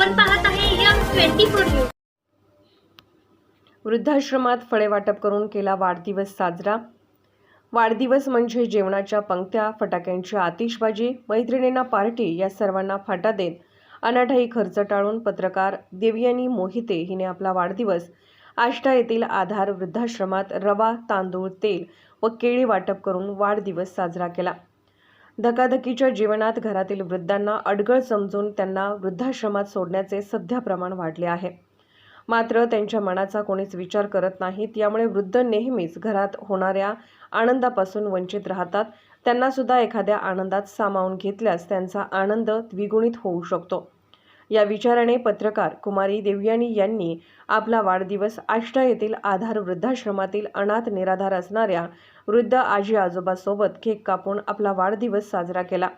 आपण पाहत आहे यम ट्वेंटी फोर न्यूज. वृद्धाश्रमात फळे वाटप करून केला वाढदिवस साजरा. वाढदिवस म्हणजे जेवणाच्या पंक्त्या फटाक्यांची आतिषबाजी मैत्रिणींना पार्टी या सर्वांना फाटा देत अनाठाई खर्च टाळून पत्रकार देवयानी मोहिते हिने आपला वाढदिवस. आष्टा येथील आधार वृद्धाश्रमात रवा तांदूळ तेल व केळी वाटप करून वाढदिवस साजरा केला. धकाधकीच्या जीवनात घरातील वृद्धांना अडगळ समजून त्यांना वृद्धाश्रमात सोडण्याचे सध्या प्रमाण वाढले आहे. मात्र त्यांच्या मनाचा कोणीच विचार करत नाहीत. यामुळे वृद्ध नेहमीच घरात होणाऱ्या आनंदापासून वंचित राहतात. त्यांनासुद्धा एखाद्या आनंदात सामावून घेतल्यास त्यांचा आनंद द्विगुणित होऊ शकतो. या विचाराने पत्रकार कुमारी देवयानी यांनी आपला वाढदिवस आष्टा येथील आधार वृद्धाश्रमातील अनाथ निराधार असणाऱ्या वृद्ध आजी आजोबासोबत केक कापून आपला वाढदिवस साजरा केला.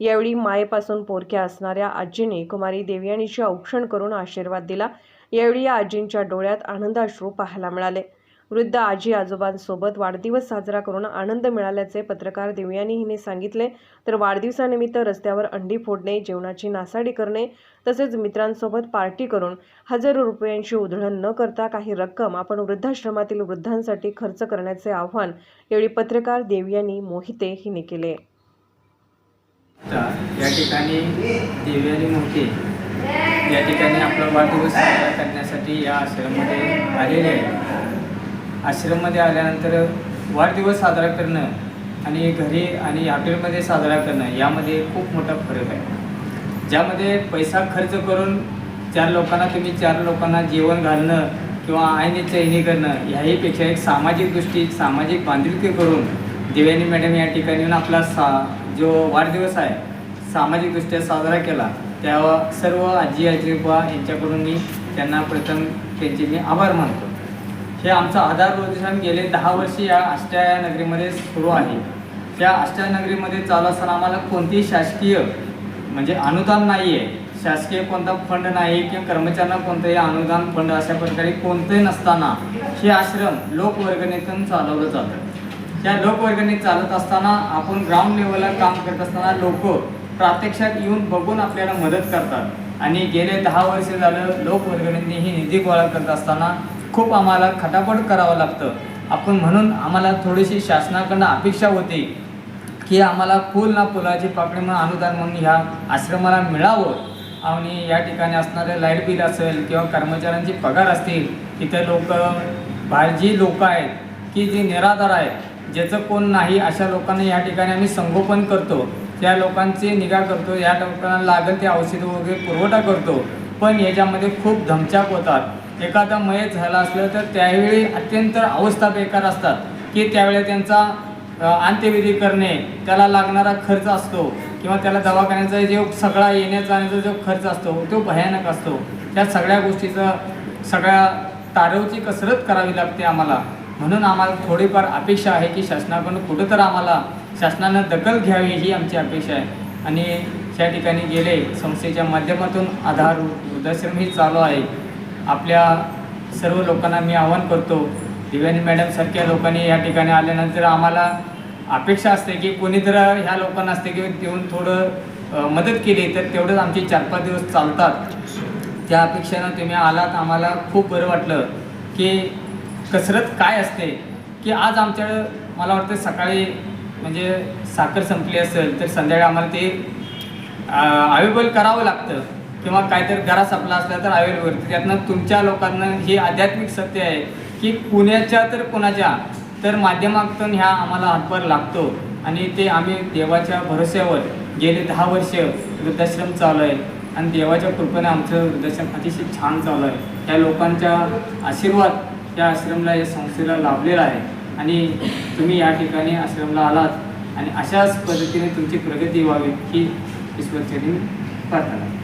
यावेळी मायेपासून पोरक्या असणाऱ्या आजीने कुमारी देवयानीचे औक्षण करून आशीर्वाद दिला. यावेळी या आजींच्या डोळ्यात आनंदाश्रू पाहायला मिळाले. वृद्ध आजी आजोबांसोबत वाढदिवस साजरा करून आनंद मिळाल्याचे पत्रकार देवयानी हिने सांगितले. तर वाढदिवसानिमित्त रस्त्यावर अंडी फोडणे जेवणाची नासाडी करणे तसेच मित्रांसोबत पार्टी करून हजारो रुपयांची उधळण न करता काही रक्कम आपण वृद्धाश्रमातील वृद्धांसाठी खर्च करण्याचे आव्हान यावेळी पत्रकार देवयानी मोहिते हिने केले. या ठिकाणी देवयानी मोहिते या ठिकाणी आपला वाढदिवस साजरा करण्यासाठी या आश्रममध्ये आलेले आहे आश्रममध्ये आल्यानंतर वाढदिवस साजरा करणं आणि घरी आणि हॉटेलमध्ये साजरा करणं यामध्ये खूप मोठा फरक आहे. ज्यामध्ये पैसा खर्च करून चार लोकांना तुम्ही चार लोकांना जेवण घालणं किंवा आईने चैनी करणं ह्याहीपेक्षा एक सामाजिक दृष्टी सामाजिक बांधिलकी करून देवयानी मॅडम या ठिकाणी आपला सा जो वाढदिवस आहे सामाजिकदृष्ट्या साजरा केला त्या सर्व आजी आजोबा यांच्याकडून मी त्यांना प्रथम त्यांचे मी आभार मानतो. हे आमचं आधार प्रदूषण गेले दहा वर्षे या आष्ट्या या नगरीमध्ये सुरू आहे. त्या आष्ट्या नगरीमध्ये चालू असताना आम्हाला कोणतीही शासकीय म्हणजे अनुदान नाही आहे शासकीय कोणता फंड नाही किंवा कर्मचाऱ्यांना कोणतंही अनुदान फंड अशा प्रकारे कोणतंही नसताना हे आश्रम लोकवर्गणीतून चालवलं जातं. त्या लोकवर्गणीत चालत असताना आपण ग्राउंड लेवलला काम करत असताना लोक प्रात्यक्षात येऊन बघून आपल्याला मदत करतात. आणि गेले दहा वर्षे झालं लोकवर्गणीने ही निधी गोळा करत असताना खूप आम्हाला खटापट करावं लागतं. आपण म्हणून आम्हाला थोडीशी शासनाकडनं अपेक्षा होती की आम्हाला फुल ना फुलाची पाकडी म्हणून अनुदान म्हणून ह्या आश्रमाला मिळावं. आणि या ठिकाणी असणारे लाइट बिल असेल किंवा कर्मचाऱ्यांचे पगार असतील तिथे लोक बाहेर जी लोक आहेत की जे निराधार आहेत ज्याचं कोण नाही अशा लोकांना या ठिकाणी आम्ही संगोपन करतो. त्या लोकांची निगा करतो या लोकांना लागेल ते औषधं वगैरे पुरवठा करतो. पण याच्यामध्ये खूप धमचाक होतात. एखादा मयत झाला असलं तर त्यावेळी अत्यंत अवस्था बेकार असतात. की त्यावेळी त्यांचा अंत्यविधी करणे त्याला लागणारा खर्च असतो किंवा त्याला दवाखान्याचा जो सगळा येण्या जाण्याचा जो खर्च असतो तो भयानक असतो. त्या सगळ्या गोष्टीचं सगळ्या तारवची कसरत करावी लागते आम्हाला. म्हणून आम्हाला थोडीफार अपेक्षा आहे की शासनाकडून कुठं तर आम्हाला शासनानं दखल घ्यावी ही आमची अपेक्षा आहे. आणि त्या ठिकाणी गेले संस्थेच्या माध्यमातून आधार वृद्धाश्रम ही चालू आहे. आपल्या सर्व लोकांना मी आवाहन करतो. दिव्यानी मॅडमसारख्या लोकांनी या ठिकाणी आल्यानंतर आम्हाला अपेक्षा असते की कोणी जर ह्या लोकांना असते की देऊन थोडं मदत केली तर तेवढंच आमचे चार पाच दिवस चालतात. त्या अपेक्षेनं तुम्ही आलात आम्हाला खूप बरं वाटलं की कसरत काय असते की आज आमच्या मला वाटतं सकाळी म्हणजे साखर संपली असेल तर संध्याकाळी आम्हाला ते अवेलेबल करावं लागतं. किंवा काहीतरी घरा संपला असला तर आयुर्वेद त्यातनं तुमच्या लोकांना हे आध्यात्मिक सत्य आहे की कुणाच्या तर कुणाच्या तर माध्यमातून ह्या आम्हाला हातभार लागतो. आणि ते आम्ही देवाच्या भरोश्यावर गेले दहा वर्ष वृद्धाश्रम चालू आहे. आणि देवाच्या कृपेने आमचं वृद्धाश्रम अतिशय छान चालू आहे. त्या लोकांच्या आशीर्वाद त्या आश्रमला या संस्थेला लाभलेला आहे. आणि तुम्ही या ठिकाणी आश्रमला आलात आणि अशाच पद्धतीने तुमची प्रगती व्हावी ही ईश्वरचरणी प्रार्थना.